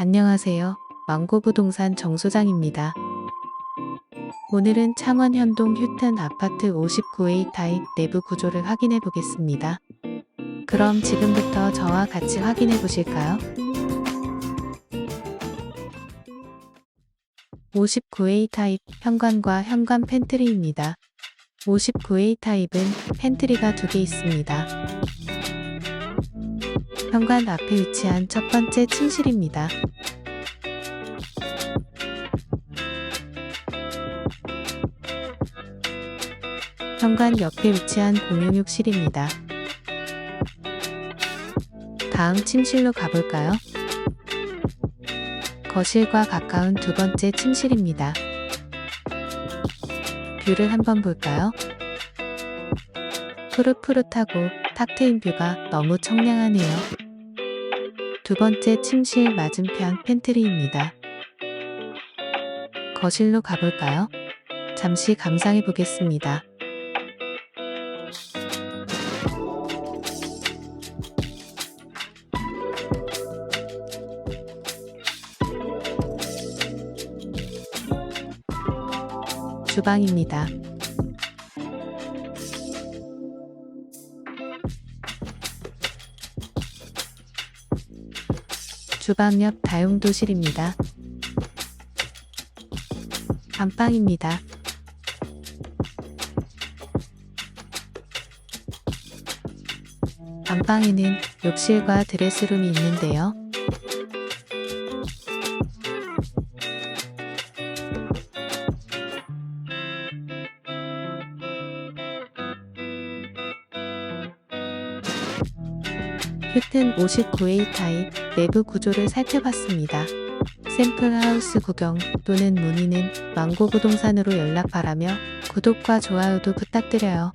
안녕하세요. 망고부동산 정소장입니다. 오늘은 창원 현동 휴튼 아파트 59A 타입 내부 구조를 확인해 보겠습니다. 그럼 지금부터 저와 같이 확인해 보실까요? 59A 타입 현관과 현관 팬트리입니다. 59A 타입은 팬트리가 두 개 있습니다. 현관 앞에 위치한 첫 번째 침실입니다. 현관 옆에 위치한 공용욕실입니다. 다음 침실로 가볼까요? 거실과 가까운 두 번째 침실입니다. 뷰를 한번 볼까요? 푸릇푸릇하고 탁 트인 뷰가 너무 청량하네요. 두 번째 침실 맞은편 팬트리입니다. 거실로 가볼까요? 잠시 감상해 보겠습니다. 주방입니다. 주방 옆 다용도실입니다. 안방입니다. 안방에는 욕실과 드레스룸이 있는데요. 휴튼 59A 타입 내부 구조를 살펴봤습니다. 샘플 하우스 구경 또는 문의는 망고 부동산으로 연락 바라며 구독과 좋아요도 부탁드려요.